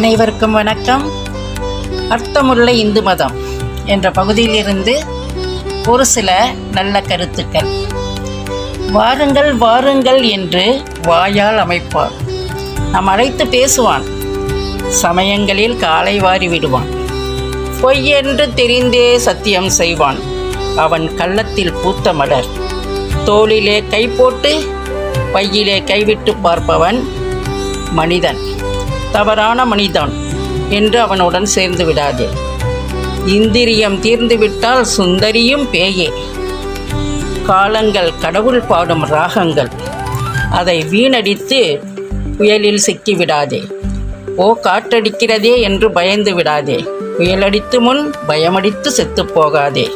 அனைவருக்கும் வணக்கம். அர்த்தமுள்ள இந்து மதம் என்ற பகுதியிலிருந்து ஒரு சில நல்ல கருத்துக்கள். வாருங்கள் வாருங்கள் என்று வாயால் அமைப்பார். நாம் அழைத்து பேசுவான். சமயங்களில் காலை வாரி விடுவான். பொய் என்று தெரிந்தே சத்தியம் செய்வான். அவன் கள்ளத்தில் பூத்த மலர். தோளிலே கை போட்டு பையிலே கைவிட்டு பார்ப்பவன் மனிதன். தவறான மணிதான் என்று அவனுடன் சேர்ந்து விடாதே. இந்திரியம் தீர்ந்துவிட்டால் சுந்தரியும் பேயே. காலங்கள் கடவுள் பாடும் ராகங்கள். அதை வீணடித்து புயலில் சிக்கிவிடாதே ஓ காற்றடிக்கிறதே என்று பயந்து விடாதே. புயலடித்து முன் பயமடித்து செத்துப் போகாதே.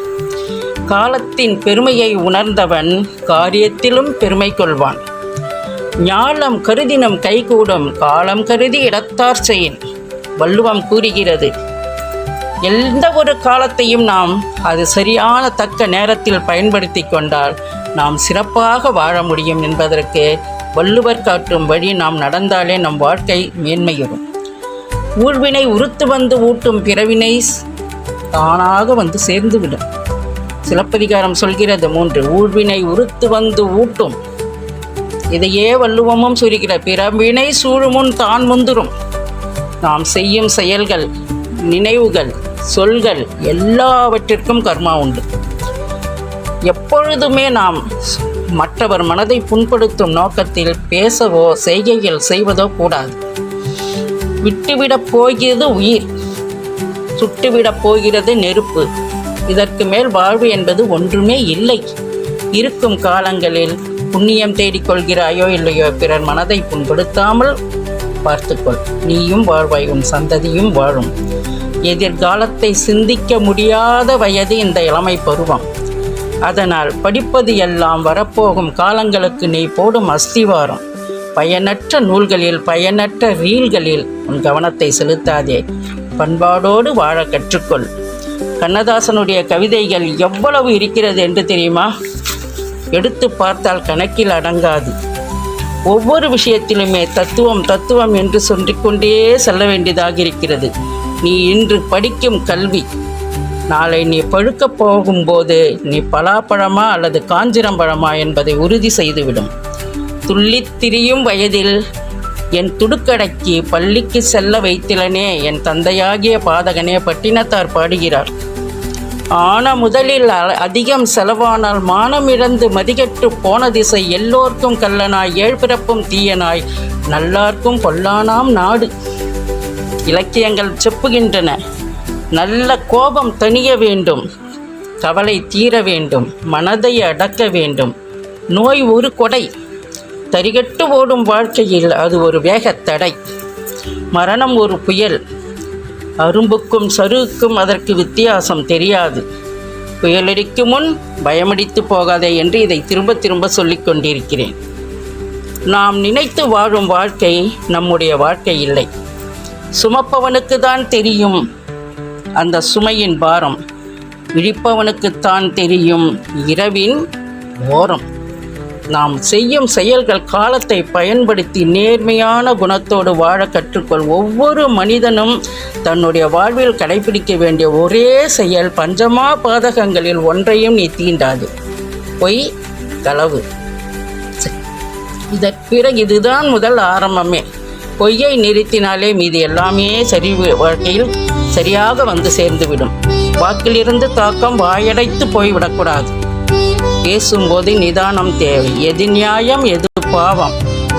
காலத்தின் பெருமையை உணர்ந்தவன் காரியத்திலும் பெருமை கொள்வான். ஞானம் கருதினம் கைகூடும் காலம் கருதி இடத்தார் செயின் வள்ளுவம் கூறுகிறது எந்த ஒரு காலத்தையும் நாம் அது சரியான தக்க நேரத்தில் பயன்படுத்தி கொண்டால் நாம் சிறப்பாக வாழ முடியும் என்பதற்கு வள்ளுவர் காட்டும் வழி நாம் நடந்தாலே நம் வாழ்க்கை மேன்மையுறும். ஊழ்வினை உறுத்து வந்து ஊட்டும் பிறவினை தானாக வந்து சேர்ந்துவிடும். சிலப்பதிகாரம் சொல்கிறது மூன்று ஊழ்வினை உறுத்து வந்து ஊட்டும் இதையே வள்ளுவமும் சொல்கிற பிறவினை சூழுமுன் தான் முந்துரும் நாம் செய்யும் செயல்கள் நினைவுகள் சொல்கள் எல்லாவற்றிற்கும் கர்மா உண்டு. எப்பொழுதுமே நாம் மற்றவர் மனதை புண்படுத்தும் நோக்கத்தில் பேசவோ செய்கைகள் செய்வதோ கூடாது. விட்டுவிடப் போகிறது உயிர் சுட்டுவிடப் போகிறது நெருப்பு. இதற்கு மேல் வாழ்வு என்பது ஒன்றுமே இல்லை. இருக்கும் காலங்களில் புண்ணியம் தேடிக்கொள்கிறாயோ இல்லையோ பிறர் மனதை புண்படுத்தாமல் பார்த்துக்கொள். நீயும் வாழ்வாய் உன் சந்ததியும் வாழும். எதிர்காலத்தை சிந்திக்க முடியாத வயது இந்த இளமை பருவம். அதனால் படிப்பது எல்லாம் வரப்போகும் காலங்களுக்கு நீ போடும் அஸ்திவாரம். பயனற்ற நூல்களில் பயனற்ற ரீல்களில் உன் கவனத்தை செலுத்தாதே. பண்பாடோடு வாழ கற்றுக்கொள். கண்ணதாசனுடைய கவிதைகள் எவ்வளவு இருக்கிறது என்று தெரியுமா? எடுத்து பார்த்தால் கணக்கில் அடங்காது. ஒவ்வொரு விஷயத்திலுமே தத்துவம் தத்துவம் என்று சொல்லிக்கொண்டே செல்ல வேண்டியதாக இருக்கிறது. நீ இன்று படிக்கும் கல்வி நாளை நீ பழுக்கப் போகும்போது நீ பலாப்பழமா அல்லது காஞ்சிரம்பழமா என்பதை உறுதி செய்துவிடும். துள்ளித்திரியும் வயதில் என் துடுக்கடைக்கு பள்ளிக்கு செல்ல வைத்திலனே என் தந்தையாகிய பாதகனே பட்டினத்தார் பாடுகிறார். ஆன முதலில் அ- அதிகம் செலவானால் மானம் இழந்து மதிகட்டு போன திசை எல்லோர்க்கும் கல்லனாய் ஏழ்பிறப்பும் தீயனாய். நல்லார்க்கும் பொல்லானாம் நாடு. இலக்கியங்கள் செப்புகின்றன. நல்ல கோபம் தணிய வேண்டும். கவலை தீர வேண்டும். மனதை அடக்க வேண்டும். நோய் ஒரு கொடை. தரிகட்டு ஓடும் வாழ்க்கையில் அது ஒரு வேகத்தடை. மரணம் ஒரு புயல். அரும்புக்கும் சருகுக்கும் அதற்கு வித்தியாசம் தெரியாது. புயலடிக்கு முன் பயமடித்து போகாதே என்று இதை திரும்ப திரும்ப சொல்லிக் கொண்டிருக்கிறேன். நாம் நினைத்து வாழும் வாழ்க்கை நம்முடைய வாழ்க்கை இல்லை. சுமப்பவனுக்கு தான் தெரியும் அந்த சுமையின் பாரம். விழிப்பவனுக்குத்தான் தெரியும் இரவின் ஓரம். நாம் செய்யும் செயல்கள் காலத்தை பயன்படுத்தி நேர்மையான குணத்தோடு வாழ கற்றுக்கொள். ஒவ்வொரு மனிதனும் தன்னுடைய வாழ்வில் கடைபிடிக்க வேண்டிய ஒரே செயல் பஞ்சமா பாதகங்களில் ஒன்றையும் நீ தீண்டாது. பொய் களவு. இதற்கு பிறகு இதுதான் முதல் ஆரம்பமே. பொய்யை நிறுத்தினாலே மீது எல்லாமே சரி வாழ்க்கையில் சரியாக வந்து சேர்ந்துவிடும். வாக்கிலிருந்து தாக்கம் வாயடைத்து போய்விடக்கூடாது. பேசும்போது நிதானம் தேவை. எது நியாயம் எது பாவம்?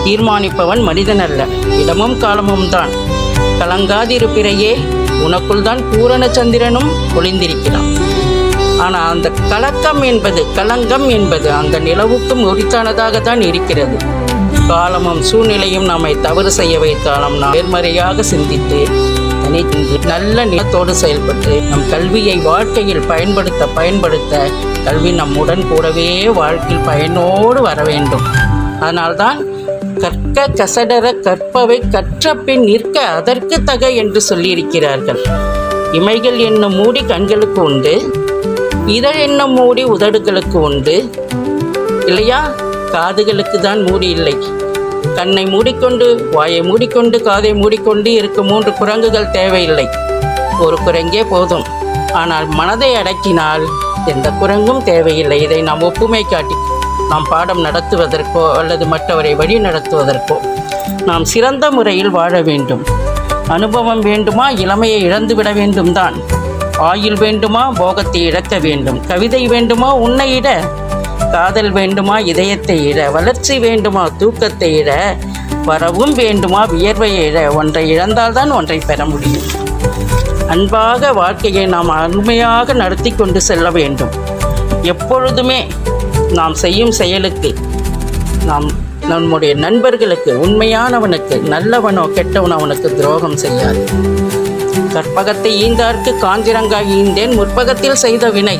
தீர்மானிப்பவன் மனிதன் அல்ல இடமும் காலமும் தான். கலங்காதிருப்பிறையே உனக்குள் தான் பூரண சந்திரனும் ஒளிந்திருக்கிறான். ஆனால் அந்த கலக்கம் என்பது கலங்கம் என்பது அந்த நிலவுக்கும் உரித்தானதாக தான் இருக்கிறது. காலமும் சூழ்நிலையும் நம்மை தவறு செய்ய வைத்தாலும் நாம் நேர்மறையாக சிந்தித்து தனித்து நல்ல நிலத்தோடு செயல்பட்டு நம் கல்வியை வாழ்க்கையில் பயன்படுத்த பயன்படுத்த கல்வி நம்முடன் கூடவே வாழ்க்கையில் பயனோடு வர வேண்டும். அதனால்தான் கற்க கசடர கற்பவை கற்ற பின் நிற்க அதற்கு தக என்று சொல்லியிருக்கிறார்கள். இமைகள் என்னும் மூடி கண்களுக்கு உண்டு இதழ் என்னும் மூடி உதடுகளுக்கு உண்டு. இல்லையா? காதுகளுக்கு தான் மூடி இல்லை. கண்ணை மூடிக்கொண்டு வாயை மூடிக்கொண்டு காதை மூடிக்கொண்டு இருக்கும் மூன்று குரங்குகள் தேவையில்லை. ஒரு குரங்கே போதும். ஆனால் மனதை அடக்கினால் எந்த குரங்கும் தேவையில்லை. இதை நாம் ஒப்புமை காட்டி நாம் பாடம் நடத்துவதற்கோ அல்லது மற்றவரை வழி நடத்துவதற்கோ நாம் சிறந்த முறையில் வாழ வேண்டும். அனுபவம் வேண்டுமா? இளமையை இழந்துவிட வேண்டும் தான் ஆயுள் வேண்டுமா? போகத்தை இழக்க வேண்டும். கவிதை வேண்டுமா? உன்னை இட காதல் வேண்டுமா இதயத்தை இட வளர்ச்சி வேண்டுமா தூக்கத்தை இட வரவும் வேண்டுமா வியர்வையை இட ஒன்றை இழந்தால்தான் ஒன்றை பெற முடியும். அன்பாக வாழ்க்கையை நாம் அருமையாக நடத்தி கொண்டு செல்ல வேண்டும். எப்பொழுதுமே நாம் செய்யும் செயலுக்கு நாம் நம்முடைய நண்பர்களுக்கு உண்மையானவனுக்கு நல்லவனோ கெட்டவனோ அவனுக்கு துரோகம் செய்யாது. கற்பகத்தை ஈந்தார்க்கு காஞ்சிரங்காய் ஈந்தேன் முற்பகத்தில் செய்த வினை.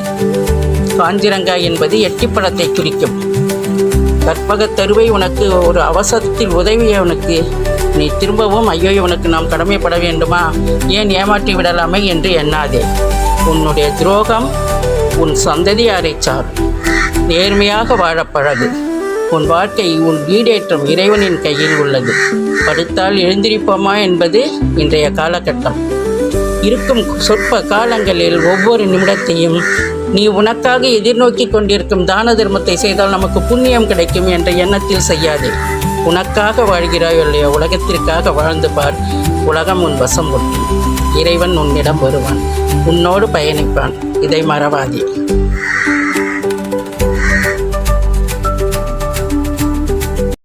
காஞ்சிரங்கா என்பது எட்டிப்பழத்தை குறிக்கும். கற்பகத் தருவை உனக்கு ஒரு அவசரத்தில் உதவியவனுக்கு நீ திரும்பவும் ஐயோ உனக்கு நாம் கடமைப்பட வேண்டுமா? ஏன் ஏமாற்றி விடலாமே என்று எண்ணாதே. உன்னுடைய துரோகம் உன் சந்ததியாரை சார் நேர்மையாக வாழப்பழகு உன் வாழ்க்கை உன் வீடேற்றம் இறைவனின் கையில் உள்ளது. படுத்தால் எழுந்திருப்போமா என்பது இன்றைய காலகட்டம். இருக்கும் சொற்ப காலங்களில் ஒவ்வொரு நிமிடத்தையும் நீ உனக்காக எதிர்நோக்கி கொண்டிருக்கும் தான தர்மத்தை செய்தால் நமக்கு புண்ணியம் கிடைக்கும் என்ற எண்ணத்தில் செய்யாதே. உனக்காக வாழ்கிறாய் இல்லையோ உலகத்திற்காக வாழ்ந்து பார். உலகம் உன் வசம் ஒட்டும் இறைவன் உன்னிடம் வருவான். உன்னோடு பயணிப்பான். இதை மறவாதே.